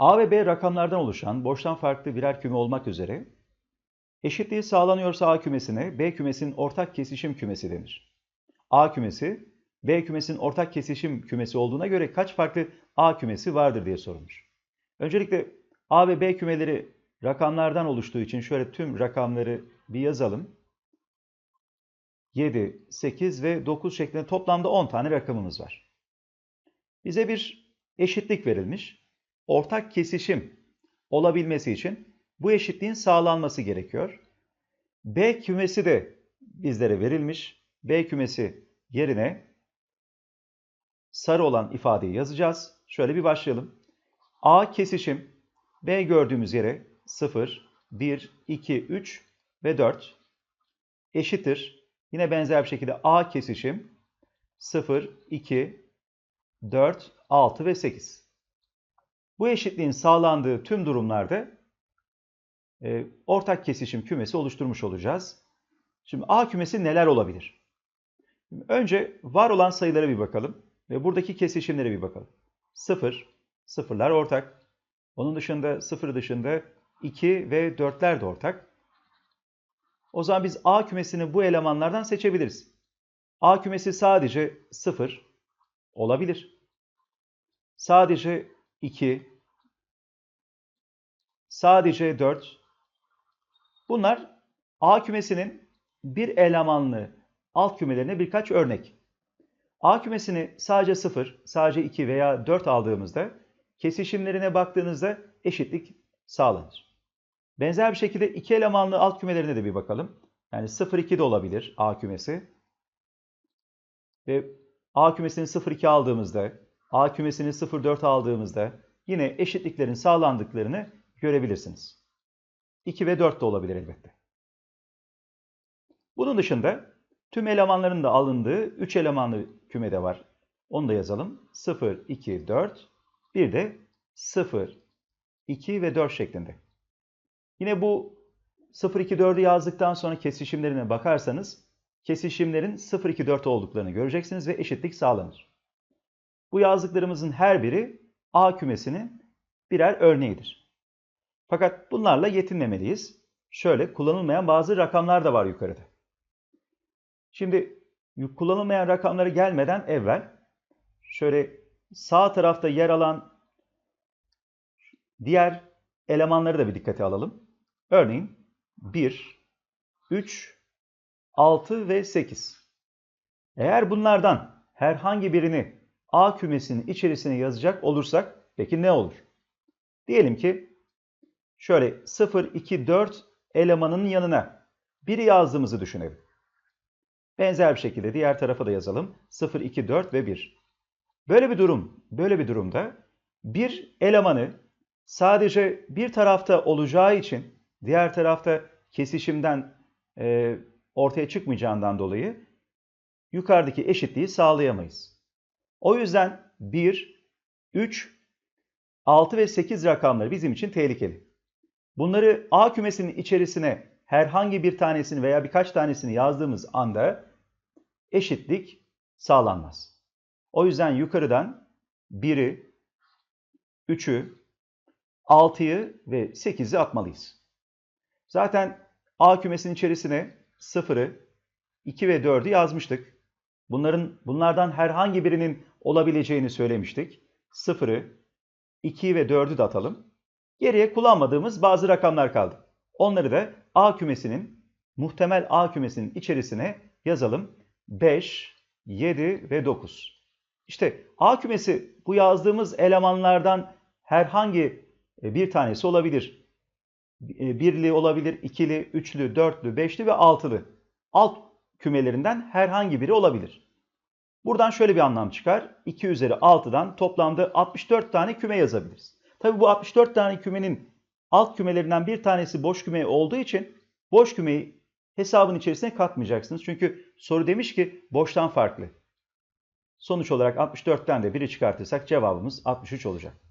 A ve B rakamlardan oluşan boştan farklı birer küme olmak üzere eşitliği sağlanıyorsa A kümesine B kümesinin ortak kesişim kümesi denir. A kümesi B kümesinin ortak kesişim kümesi olduğuna göre kaç farklı A kümesi vardır diye sorulmuş. Öncelikle A ve B kümeleri rakamlardan oluştuğu için şöyle tüm rakamları bir yazalım. 7, 8 ve 9 şeklinde toplamda 10 tane rakamımız var. Bize bir eşitlik verilmiş. Ortak kesişim olabilmesi için bu eşitliğin sağlanması gerekiyor. B kümesi de bizlere verilmiş. B kümesi yerine sarı olan ifadeyi yazacağız. Şöyle bir başlayalım. A kesişim B gördüğümüz yere 0, 1, 2, 3 ve 4 eşittir. Yine benzer bir şekilde A kesişim 0, 2, 4, 6 ve 8. Bu eşitliğin sağlandığı tüm durumlarda e, ortak kesişim kümesi oluşturmuş olacağız. Şimdi A kümesi neler olabilir? Önce var olan sayılara bir bakalım ve buradaki kesişimlere bir bakalım. 0, sıfırlar ortak. Onun dışında 0 dışında 2 ve 4'ler de ortak. O zaman biz A kümesini bu elemanlardan seçebiliriz. A kümesi sadece 0 olabilir. Sadece 2, sadece 4. Bunlar A kümesinin bir elemanlı alt kümelerine birkaç örnek. A kümesini sadece 0, sadece 2 veya 4 aldığımızda kesişimlerine baktığınızda eşitlik sağlanır. Benzer bir şekilde iki elemanlı alt kümelerine de bir bakalım. Yani 0-2 de olabilir A kümesi. Ve A kümesini 0-2 aldığımızda, A kümesini 0-4 aldığımızda yine eşitliklerin sağlandıklarını görebilirsiniz. 2 ve 4 de olabilir elbette. Bunun dışında tüm elemanların da alındığı 3 elemanlı küme de var. Onu da yazalım. 0, 2, 4. Bir de 0, 2 ve 4 şeklinde. Yine bu 0, 2, 4'ü yazdıktan sonra kesişimlerine bakarsanız kesişimlerin 0, 2, 4 olduklarını göreceksiniz ve eşitlik sağlanır. Bu yazdıklarımızın her biri A kümesinin birer örneğidir. Fakat bunlarla yetinmemeliyiz. Şöyle kullanılmayan bazı rakamlar da var yukarıda. Şimdi kullanılmayan rakamları gelmeden evvel şöyle sağ tarafta yer alan diğer elemanları da bir dikkate alalım. Örneğin 1, 3, 6 ve 8. Eğer bunlardan herhangi birini A kümesinin içerisine yazacak olursak peki ne olur? Diyelim ki şöyle 0, 2, 4 elemanının yanına 1'i yazdığımızı düşünelim. Benzer bir şekilde diğer tarafa da yazalım. 0, 2, 4 ve 1. Böyle bir durum, böyle bir durumda bir elemanı sadece bir tarafta olacağı için diğer tarafta kesişimden e, ortaya çıkmayacağından dolayı yukarıdaki eşitliği sağlayamayız. O yüzden 1, 3, 6 ve 8 rakamları bizim için tehlikeli. Bunları A kümesinin içerisine herhangi bir tanesini veya birkaç tanesini yazdığımız anda eşitlik sağlanmaz. O yüzden yukarıdan 1'i, 3'ü, 6'yı ve 8'i atmalıyız. Zaten A kümesinin içerisine 0'ı, 2 ve 4'ü yazmıştık. Bunların bunlardan herhangi birinin olabileceğini söylemiştik. 0'ı, 2'yi ve 4'ü de atalım. Geriye kullanmadığımız bazı rakamlar kaldı. Onları da A kümesinin, muhtemel A kümesinin içerisine yazalım. 5, 7 ve 9. İşte A kümesi bu yazdığımız elemanlardan herhangi e, bir tanesi olabilir. E, birli olabilir, ikili, üçlü, dörtlü, beşli ve altılı. Alt kümelerinden herhangi biri olabilir. Buradan şöyle bir anlam çıkar. 2 üzeri 6'dan toplamda 64 tane küme yazabiliriz. Tabi bu 64 tane kümenin alt kümelerinden bir tanesi boş küme olduğu için boş kümeyi hesabın içerisine katmayacaksınız. Çünkü soru demiş ki boştan farklı. Sonuç olarak 64'ten de 1'i çıkartırsak cevabımız 63 olacak.